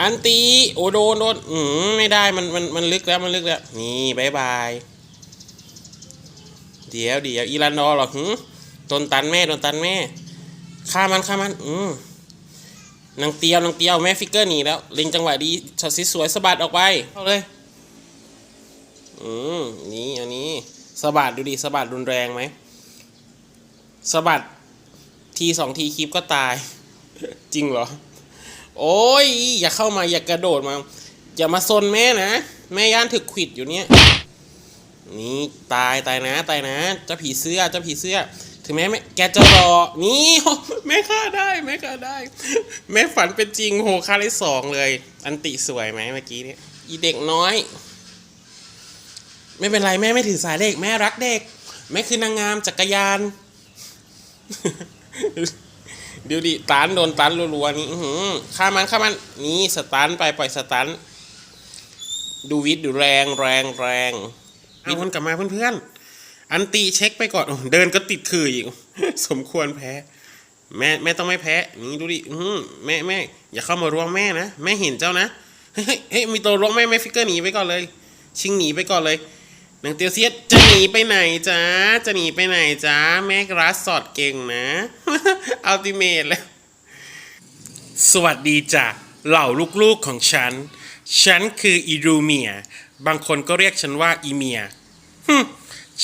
อันตีโอโดนโดนอืมไม่ได้มันมันมันลึกแล้วมันลึกแล้วนี่บายบายเดี๋ยวเดี๋ยวอีรันดอหรอหืมโดนตันแม่โดนตันแม่ฆ่ามันฆ่ามันอืมนางเตียวนางเตียวแม่ฟิกเกอร์หนีแล้วล็งจังหวะดีช็อตสวยสะบัดออกไปเอาเลยอืมนี่อันนี้สะบัดดูดิสะบัดรุนแรงไหมสะบัดทีสองทีคลิปก็ตาย จริงเหรอ โอ้ย อย่าเข้ามาอย่ากระโดดมา อย่ามาซนแม่นะ แม่ย่านถึกขิดอยู่เนี่ย นี่ตายตายนะตายนะเจ้าผีเสื้อเจ้าผีเสื้อ ถึงแม้แม่แกจะรอ นี่แม่ฆ่าได้แม่ฆ่าได้ แม่ฝันเป็นจริงโหฆ่าได้สองเลย อันติสวยไหมเมื่อกี้เนี่ยอีเด็กน้อย ไม่เป็นไรแม่ไม่ถือสายเด็กแม่รักเด็ก แม่คือนางงามจักรยาน ดูดิตันโดนตันรัวๆนี่อื้ามันฆ่ามันนี่สตันไปปล่อยสตันดูวิทดูแรงแรงแรงมีคนกลับมาเพื่อนๆ อันตีเช็คไปก่อนเดินก็ติดคืออีก สมควรแพ้ แม่แม่ต้องไม่แพ้นี่ดูดิอืแม่แม่อย่าเข้ามาร่วงแม่นะแม่เห็นเจ้านะเฮ้ยเฮ้ยเฮ้ยมีตัวร่วงแม่แม่ฟิกเกอร์หนีไปก่อนเลย ชิงหนีไปก่อนเลย นางเตียวเซียจะหนีไปไหนจ้าจะหนีไปไหนจ้าแม่กราสสอดเก่งนะอัลติเมทแล้ว สวัสดีจ้ะเหล่าลูกๆของฉัน ฉันคืออีรูเมีย บางคนก็เรียกฉันว่าอีเมียฮึ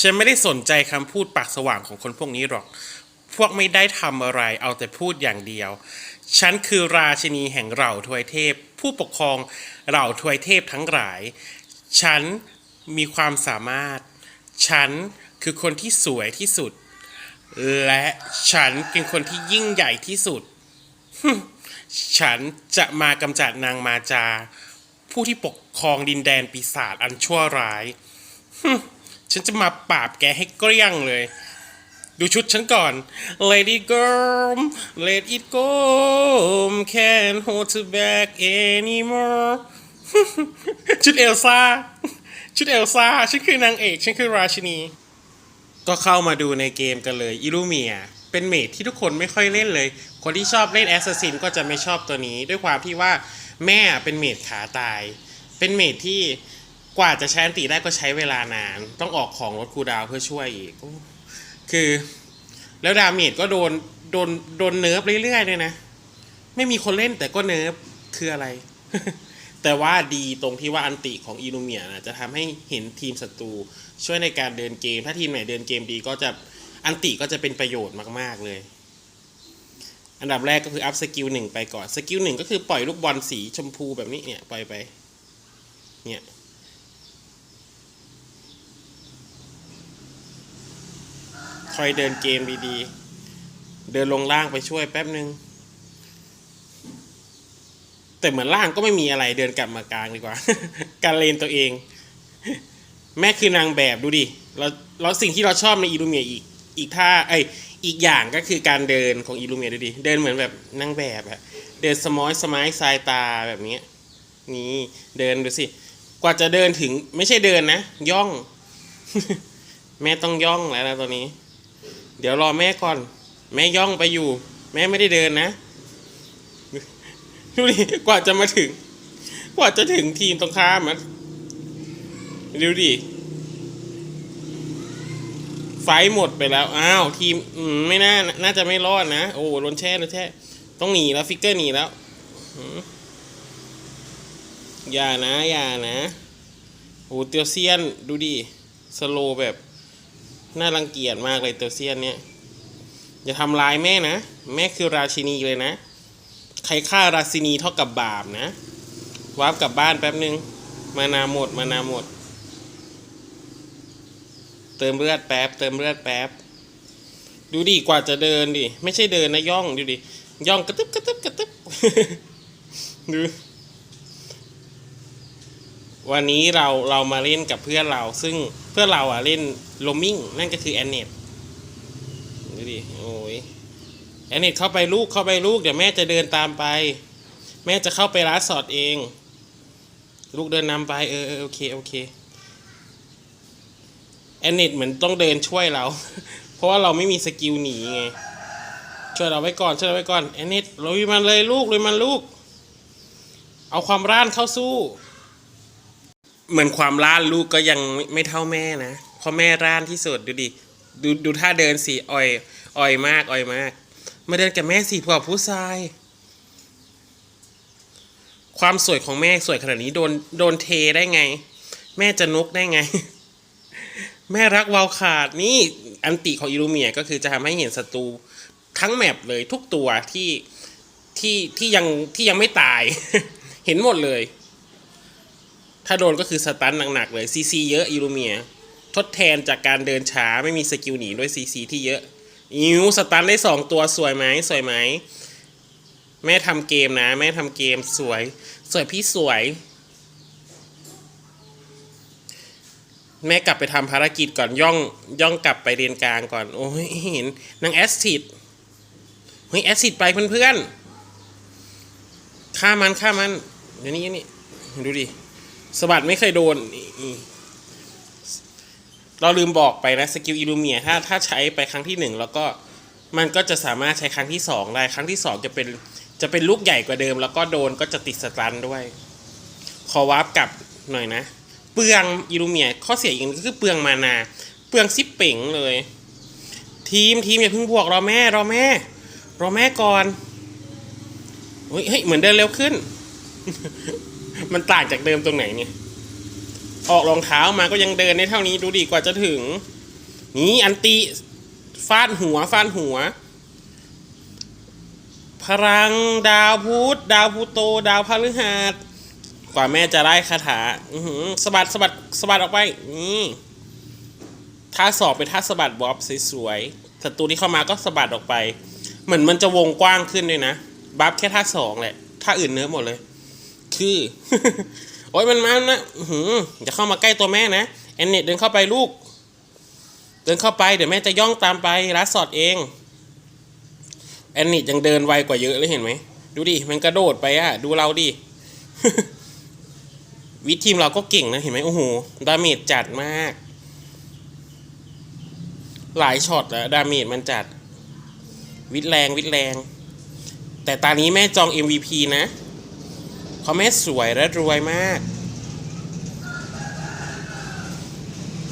ฉันไม่ได้สนใจคำพูดปากสว่างของคนพวกนี้หรอก พวกไม่ได้ทำอะไรเอาแต่พูดอย่างเดียว ฉันคือราชินีแห่งเหล่าทวยเทพ ผู้ปกครองเหล่าทวยเทพทั้งหลาย ฉัน มีความสามารถ ฉันคือคนที่สวยที่สุด และฉันเป็นคนที่ยิ่งใหญ่ที่สุด ฉันจะมากำจัดนางมาจา ผู้ที่ปกครองดินแดนปีศาจอันชั่วร้าย ฉันจะมาปราบแกให้เกลี้ยงเลย ดูชุดฉันก่อน Lady girl let it go can't hold you back anymore ชุดเอลซ่า ชุดเอลซ่าฉันคือนางเอก ฉันคือราชินี ก็เข้ามาดูในเกมกันเลยอิลูเมียเป็นเมดที่ทุกคนไม่ค่อยเล่นเลย คนที่ชอบเล่นแอสซัสซินก็จะไม่ชอบตัวนี้ ด้วยความที่ว่าแม่เป็นเมดขาตาย เป็นเมดที่กว่าจะใช้อันติได้ก็ใช้เวลานาน ต้องออกของลดคูดาวเพื่อช่วยอีกอคือ แล้วดาเมจก็โดนโดนโดนเนิร์ฟเรื่อยๆเลยนะ ไม่มีคนเล่นแต่ก็เนิร์ฟคืออะไร แต่ว่าดีตรงที่ว่าอันติของอิลูเมียนะจะทำให้เห็นทีมศัตรูช่วยในการเดินเกม ถ้าทีมไหนเดินเกมดีก็จะอันติก็จะเป็นประโยชน์มากๆเลย อันดับแรกก็คืออัพสกิลหนึ่งไปก่อนสกิลหนึ่งก็คือปล่อยลูกบอลสีชมพูแบบนี้เนี่ยปล่อยไปเนี่ยคอยเดินเกมดีๆ เดินลงล่างไปช่วยแป๊บนึง แต่เหมือนล่างก็ไม่มีอะไรเดินกลับมากลางดีกว่า การเลนตัวเอง แม่คือนางแบบดูดิเราเราสิ่งที่เราชอบในอีลูเมียอีกอีกท่าไออีกอย่างก็คือการเดินของอีลูเมียดูดิเดินเหมือนแบบนางแบบอะเดินสมอยสมายสายตาแบบนี้นี่เดินดูสิกว่าจะเดินถึงไม่ใช่เดินนะ ย่อง แม่ต้องย่องแล้วนะตอนนี้ เดี๋ยวรอแม่ก่อน แม่ย่องไปอยู่ แม่ไม่ได้เดินนะ ดูดิกว่าจะมาถึง กว่าจะถึงทีมตรงข้ามมันดูดิไฟหมดไปแล้วอ้าวทีมอืมไม่น่า น่าจะไม่รอดนะ โอ้โดนแช่โดนแช่ ต้องหนีแล้วฟิกเกอร์หนีแล้วอย่านะ อย่านะโอ้เตียวเซียนดูดิสโลแบบ น่ารังเกียจมากเลยเตียวเซียนเนี่ยอย่าทำร้ายแม่นะ แม่คือราชินีเลยนะ ใครฆ่าราชินีเท่ากับบาปนะวาร์ปกลับบ้านแป๊บนึง มานาหมด มานาหมด เติมเลือดแป๊บ เติมเลือดแป๊บ ดูดิกว่าจะเดินดิ ไม่ใช่เดินนะย่องดูดิ ย่องกระตึบกระตึบกระตึบดู วันนี้เราเรามาเล่นกับเพื่อนเรา ซึ่งเพื่อนเราอะเล่นโลมิงนั่นก็คือแอนเนตดูดิ โอ้ย แอนเนตเข้าไปลูกเข้าไปลูกเดี๋ยวแม่จะเดินตามไป แม่จะเข้าไปร้านสอดเอง ลูกเดินนำไปเออโอเคโอเคแอนเนตเหมือนต้องเดินช่วยเรา เพราะว่าเราไม่มีสกิลหนีไงช่วยเราไว้ก่อนช่วยเราไว้ก่อนแอนเนตลุยมันเลยลูกลุยมันลูก เอาความร่านเข้าสู้ เหมือนความร่านลูกก็ยังไม่ไม่เท่าแม่นะเพราะแม่ร่านที่สุดดูดิดูดูท่าเดินสิอ่อยอ่อยมากอ่อยมาก มาเดินกับแม่สิพวผู้ชาย ความสวยของแม่สวยขนาดนี้โดนโดนเทได้ไง แม่จะนุกได้ไง แม่รักวาวขาดนี่อันติของอิลูเมียก็คือจะทำให้เห็นศัตรูทั้งแมปเลยทุกตัวที่ที่ที่ยังที่ยังไม่ตาย เห็นหมดเลย ถ้าโดนก็คือสตันหนักๆเลยซีซีเยอะอิลูเมีย ทดแทนจากการเดินช้าไม่มีสกิลหนีด้วยซีซีที่เยอะ อิวสตันได้สองตัวสวยไหมสวยไหม แม่ทำเกมนะ แม่ทำเกมสวย สวยพี่สวย แม่กลับไปทำภารกิจก่อนย่องย่องกลับไปเรียนกลางก่อน โอ้ยเห็นนางแอสซิดเฮ้ยแอสซิดไปเพื่อนๆฆ่ามันฆ่ามันเดี๋ยวนี้เดี๋ยวนี่ดูดิสะบัดไม่เคยโดน เราลืมบอกไปนะสกิลอิลูเมียถ้าถ้าใช้ไปครั้งที่หนึ่งแล้วก็มันก็จะสามารถใช้ครั้งที่สองได้ ครั้งที่สองจะเป็นจะเป็นลูกใหญ่กว่าเดิม แล้วก็โดนก็จะติดสตันด้วย ขอวาร์ปกลับหน่อยนะ เปลืองอิลูเมียข้อเสียอีกอันก็คือเปลืองมานา เปลืองซิปเป่งเลย ทีมทีมอย่าเพิ่งบวกรอแม่รอแม่รอแม่ก่อนเฮ้ยเฮ้ยเหมือนเดินเร็วขึ้น มันต่างจากเดิมตรงไหนเนี่ย ออกรองเท้ามาก็ยังเดินได้เท่านี้ดูดีกว่าจะถึง นี่อันติฟาดหัวฟาดหัว พลังดาวพุธดาวพลูโต ดาวพฤหัสกว่าแม่จะได้คาถาอือหือสะบัดสะบัดสะบัดออกไปนี่ท่าสอบเป็นท่าสะบัดบ๊อบสวยๆศัตรูที่เข้ามาก็สะบัดออกไป เหมือนมันจะวงกว้างขึ้นด้วยนะบัฟแค่ท่าสองแหละท่าอื่นเนื้อหมดเลย คือ โอ้ยมันมานะหืออย่าเข้ามาใกล้ตัวแม่นะแอนเนตเดินเข้าไปลูก เดินเข้าไปเดี๋ยวแม่จะย่องตามไปรัดสอดเองแอนนิตยังเดินไวกว่าเยอะเลยเห็นไหม ดูดิ มันกระโดดไปอะดูเราดิ วิทีมเราก็เก่งนะ เห็นไหมโอ้โห ดาเมจจัดมาก หลายช็อตแล้วดาเมจมันจัด วิทแรงวิทแรง แต่ตอนนี้แม่จอง MVP นะ เพราแม่สวยและรวยมาก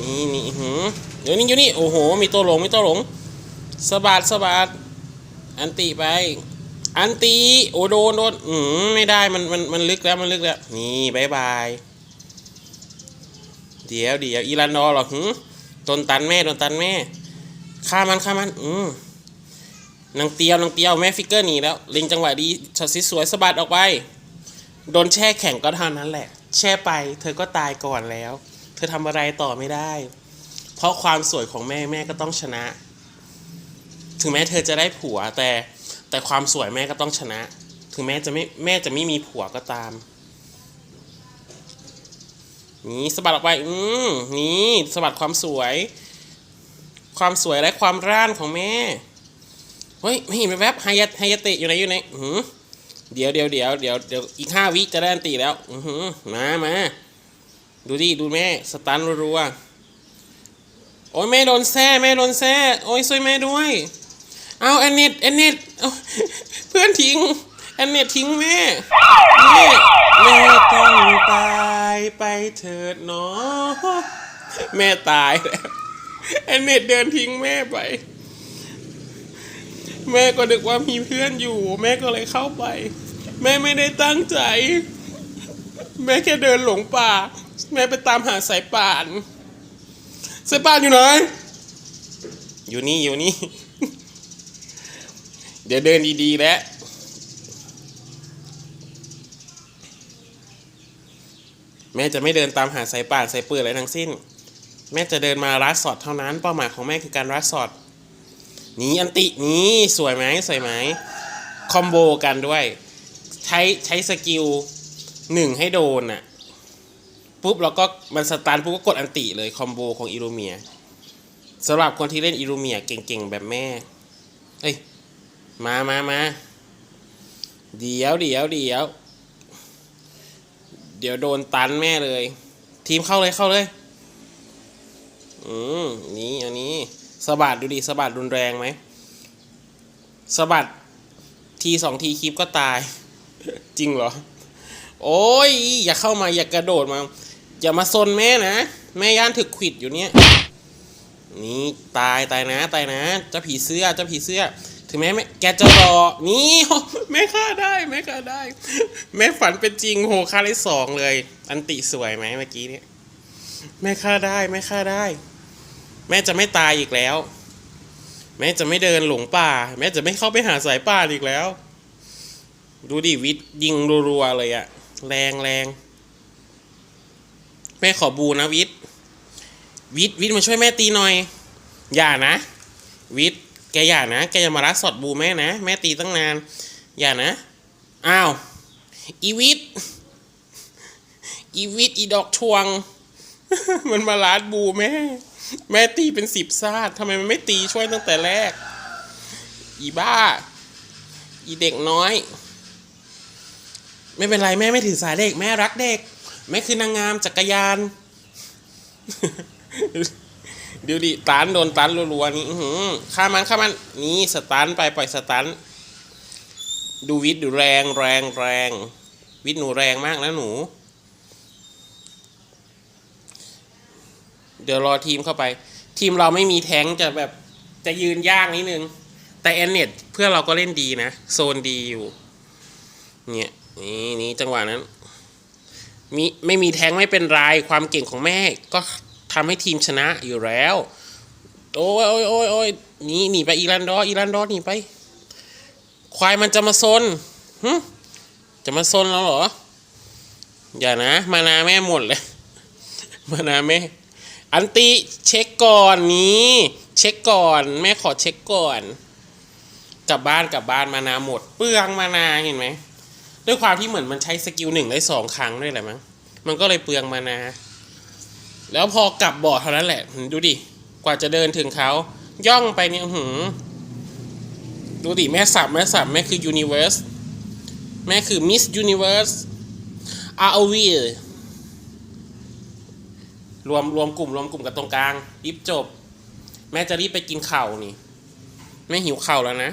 นี่นี่หือเดี๋ยวนี้อยู่นี่ โอ้โห มีตัวหลง มีตัวหลงสบัดสบัดอันตีไป อันตีโอ้โดนโดนอืมไม่ได้มันมันมันลึกแล้วมันลึกแล้ว นี่บายบายเดี๋ยวเดี๋ยวอีรันดอหรอหืมโดนตันแม่โดนตันแม่ฆ่ามันฆ่ามัน อืมนางเตียวนางเตียวแม่ฟิกเกอร์หนีแล้วเล็งจังหวะดีช็อตสวยสะบัดออกไป โดนแช่แข็งก็เท่านั้นแหละ แช่ไป เธอก็ตายก่อนแล้ว เธอทำอะไรต่อไม่ได้ เพราะความสวยของแม่แม่ก็ต้องชนะ ถึงแม้เธอจะได้ผัวแต่แต่ความสวยแม่ก็ต้องชนะ ถึงแม้จะไม่แม่จะไม่มีผัวก็ตาม นี่สะบัดออกไป อืมนี่สะบัดความสวย ความสวยและความร่านของแม่ เฮ้ยไม่เห็นแวบไฮยะไฮยะเตะอยู่ไหนอยู่ไหนอื้อหือ เดี๋ยวเดี๋ยวเดี๋ยวเดี๋ยวเดี๋ยวอีกห้าวิจะได้อันตีแล้ว อือหือมามาดูดิดูแม่สตันรัวๆโอ้ยแม่โดนแซ่แม่โดนแซ่โอ้ยช่วยแม่ด้วย เอาแอนเนตแอนเนตเพื่อนทิ้งแอนเนตทิ้งแม่แม่แม่ต้องตายไปเถิดเนาะแม่ตายแล้วแอนเนตเดินทิ้งแม่ไป แม่ก็นึกว่ามีเพื่อนอยู่ แม่ก็เลยเข้าไป แม่ไม่ได้ตั้งใจ แม่แค่เดินหลงป่า แม่ไปตามหาสายป่าน สายป่านอยู่ไหน อยู่นี่อยู่นี่ เดี๋ยวเดินดีๆแล้วแม่จะไม่เดินตามหาสายป่านสายปืนอะไรทั้งสิ้น แม่จะเดินมารัดสอดเท่านั้น เป้าหมายของแม่คือการรัดสอดนี่อันตินี่สวยไหมสวยไหมคอมโบกันด้วย ใช้ใช้สกิลหนึ่งให้โดนอะปุ๊บแล้วก็มันสตาร์ทปุ๊บก็กดอันติเลยคอมโบของอิรูเมียสำหรับคนที่เล่นอิรูเมียเก่งๆ แบบแม่ เอ้ย มามามาเดี๋ยวเดี๋ยวเดี๋ยว เดี๋ยวโดนตันแม่เลย ทีมเข้าเลยเข้าเลย อืมนี่อันนี้สะบัดดูดิสะบัดรุนแรงไหมสะบัดทีสองทีคลิปก็ตาย จริงเหรอ โอ้ย อย่าเข้ามาอย่ากระโดดมา อย่ามาซนแม่นะ แม่ย่านถึกขิดอยู่เนี่ย นี่ตายตายนะ ตายนะเจ้าผีเสื้อเจ้าผีเสื้อ ถึงแม้แม่แกจะรอ นี่แม่ฆ่าได้แม่ฆ่าได้ แม่ฝันเป็นจริงโหฆ่าได้สองเลย อันติสวยไหมเมื่อกี้เนี่ยแม่ฆ่าได้แม่ฆ่าได้ แม่จะไม่ตายอีกแล้ว แม่จะไม่เดินหลงป่า แม่จะไม่เข้าไปหาสายป่านอีกแล้ว ดูดิวิทย,ยิงรัวๆเลยอะแรงแรงแม่ขอบูนะวิทย์วิทย์วิทย์มาช่วยแม่ตีหน่อย อย่านะ วิทย์แกอย่านะ แกอย่ามารักสอดบูแม่นะ แม่ตีตั้งนาน อย่านะ อ้าว อีวิทย์อีวิทย์อีดอกทวง มันมาลาดบูแม่ แม่ตีเป็นสิบซาดทำไมมันไม่ตีช่วยตั้งแต่แรก อีบ้า อีเด็กน้อย ไม่เป็นไรแม่ไม่ถือสายเด็กแม่รักเด็ก แม่คือนางงามจักรยานดูดิตันโดนตันรัวๆนี่อื้ามันฆ่ามันนี่สตันไปปล่อยสตันดูวิทย์ดูแรงแรงแรง วิทย์หนูแรงมากนะหนู เดี๋ยวรอทีมเข้าไป ทีมเราไม่มีแท้งจะแบบจะยืนยากนิดนึง แต่แอนเน็ตเพื่อเราก็เล่นดีนะ โซนดีอยู่ เนี่ยนี่นี่จังหวะนั้นมีไม่มีแทงไม่เป็นไรความเก่งของแม่ก็ทำให้ทีมชนะอยู่แล้ว โอ้ยโอ้ยโอ้ยโอ้ยหนีหนีไปอีรันดอร์อีรันดอร์หนีไป ควายมันจะมาซนหึจะมาซนเราเหรอ อย่านะ มานาแม่หมดเลย มานาแม่ อันติเช็คก่อนนี้ เช็คก่อน แม่ขอเช็คก่อน กลับบ้านกลับบ้านมานาหมด เปลืองมานาเห็นไหม ด้วยความที่เหมือนมันใช้สกิลหนึ่งได้สองครั้งด้วยแหละมั้ง มันก็เลยเปลืองมานาแล้วพอกลับบอร์ดเท่านั้นแหละ ดูดิ กว่าจะเดินถึงเขา ย่องไปเนี่ยหืดูดิแม่สับแม่สับแม่คือ Universe แม่คือ Miss Universe ROV รวมรวมกลุ่มรวมกลุ่มกับตรงกลางรีบจบ แม่จะรีบไปกินข่าวนี่ แม่หิวข่าวแล้วนะ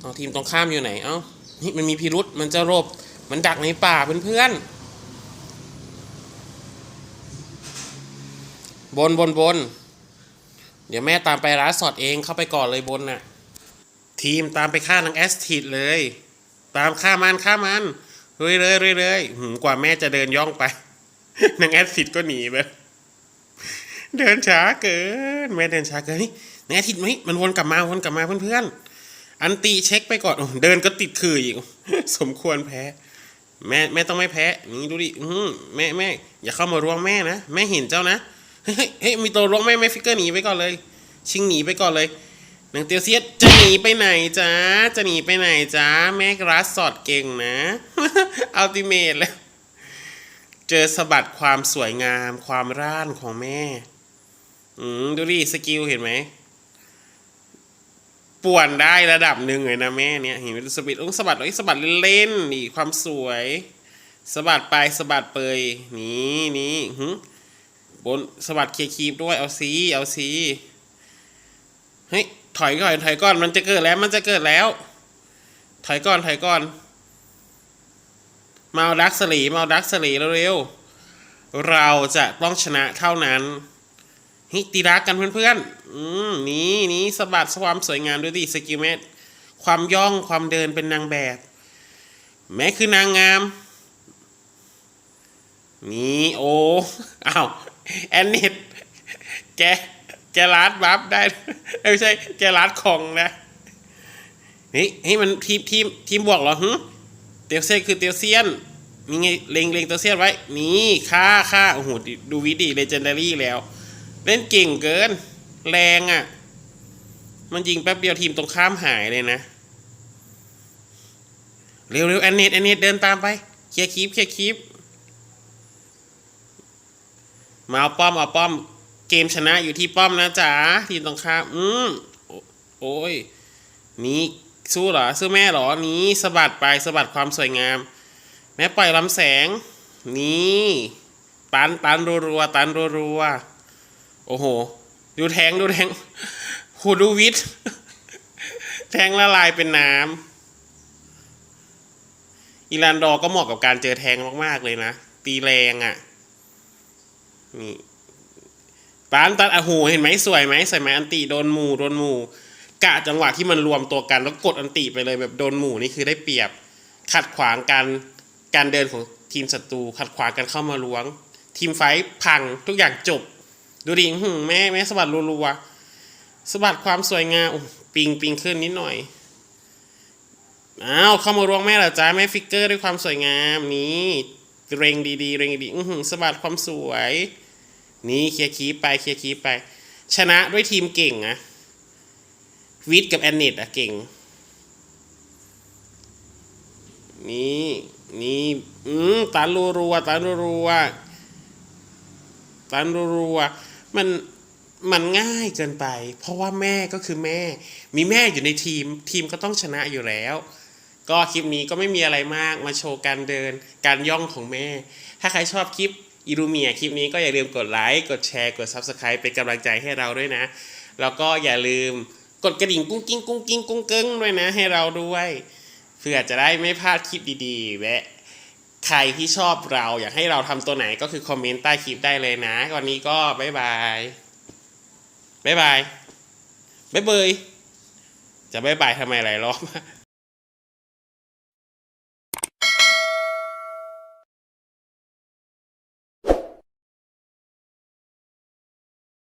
เอาทีมตรงข้ามอยู่ไหน เอ้านี่มันมีพิรุษมันจะรบ มันดักในป่าเพื่อนๆ บนบนบน เดี๋ยวแม่ตามไปร้านสอดเองเข้าไปก่อนเลยบนน่ะ ทีมตามไปฆ่านางแอสทีดเลย ตามฆ่ามันฆ่ามันเรื่อยเลยเรื่อยเลยหืมกว่าแม่จะเดินย่องไป นางแอสทีดก็หนีไป เดินช้าเกิน แม่เดินช้าเกินนี่นางแอสทีดไหมมันวนกลับมาวนกลับมาเพื่อนๆ อันตีเช็คไปก่อนเดินก็ติดคืออีก สมควรแพ้ แม่แม่ต้องไม่แพ้นี่ดูดิอืแม่แม่อย่าเข้ามาร่วงแม่นะแม่เห็นเจ้านะเฮ้ยเฮ้ยมีตัวร่วงแม่แม่ฟิกเกอร์หนีไปก่อนเลย ชิงหนีไปก่อนเลยนางเตียวเซียจะหนีไปไหนจ้าจะหนีไปไหนจ้าแม่กรัสสอดเก่งนะอัลติเมทแล้วเจอสะบัดความสวยงามความร่านของแม่ อืมดูดิสกิลเห็นไหม ป่วนได้ระดับหนึ่งเลยนะแม่เนี่ยเห็นไหมสะบัดต้องสะบัดเอ้ยสะบัดเล่นๆนี่ความสวยสะบัดไปสะบัดเปยนี่นี่หึบนสะบัดเคลียร์คีบด้วยเอาซีเอาซีเฮ้ยถอยก่อนถอยก่อนมันจะเกิดแล้วมันจะเกิดแล้ว ถอยก่อนถอยก่อน มาเอาดักสลีมาเอาดักสลีเร็วๆเราจะต้องชนะเท่านั้น ฮ้ยตีรักกันเพื่อนๆ อืมนี่นี่สะบัดความสวยงามด้วยดิสกิลเมตความย่องความเดินเป็นนางแบบ แม้คือนางงาม นี่โอ้อ้าวแอนเนตแกแกลัดบัฟได้ไม่ใช่แกลัดของนะเฮ้ยเฮ้มันทีมทีมทีมบวกเหรอฮึเตียวเซียนคือเตียวเซียนนี่ไงเล็งเล็งเตียวเซียนไว้ นี่ค่าค่าโอ้โหดูวิดีเลเจนดารี่แล้ว เล่นเก่งเกิน แรงอะ่ะ มันยิงแป๊บเดียวทีมตรงข้ามหายเลยนะ เร็วเร็วแอนเนตแอนเนตเดินตามไป เคลียร์คีปเคลียร์คีปมาเอาป้อมเอาป้อม เกมชนะอยู่ที่ป้อมนะจ๊ะทีมตรงข้ามอืมโอ้ยนี่สู้เหรอสู้แม่เหรอนี้สะบัดไปสะบัดความสวยงาม แม่ปล่อยลำแสง นี่ตันตันรัวๆตันรัวๆ โอ้โห ดูแทงดูแทงโหดูวิทแทงละลายเป็นน้ำอีลานดอร์ก็เหมาะกับการเจอแทงมาก ๆ เลยนะ ตีแรงอะ่ะ นี่ตันตันอะโหเห็นไหมสวยไหมใส่ไหมอันติโดนหมู่โดนหมู่กะจังหวะที่มันรวมตัวกันแล้วกดอันติไปเลยแบบโดนหมู่นี่คือได้เปรียบ ขัดขวางการการเดินของทีมศัตรูขัดขวางกันเข้ามาล้วง ทีมไฟท์พังทุกอย่างจบ ดูดิหึแม่แม่สะบัดรัวๆสะบัดความสวยงามปิงปิงขึ้นนิดหน่อยอ้าวเข้ามาล้วงแม่เหรอจ้าแม่ฟิกเกอร์ด้วยความสวยงามนี่เร่งดีๆเร่งดีๆอือหือสะบัดความสวย นี่เคลียร์คีไปเคลียร์คีไป ชนะด้วยทีมเก่งนะวิทกับแอนเนตอะเก่ง นี่นี่อืมตันรัวๆตันรัวๆตันรัวๆ มันมันง่ายเกินไป เพราะว่าแม่ก็คือแม่ มีแม่อยู่ในทีม ทีมก็ต้องชนะอยู่แล้ว ก็คลิปนี้ก็ไม่มีอะไรมากมาโชว์การเดิน การย่องของแม่ ถ้าใครชอบคลิปอิรูเมียคลิปนี้ก็อย่าลืมกดไลค์กดแชร์กด Subscribe เป็นกำลังใจให้เราด้วยนะ แล้วก็อย่าลืมกดกระดิ่งกุ้งกิ้งกุ้งกิ้งกุ้งเกิ้งด้วยนะให้เราด้วย เพื่อจะได้ไม่พลาดคลิปดีๆและ ใครที่ชอบเราอยากให้เราทำตัวไหนก็คือคอมเมนต์ใต้คลิปได้เลยนะ วันนี้ก็บ๊ายบายบ๊ายบายบ๊ายบายจะบ๊ายบายทำไมหลายรอบ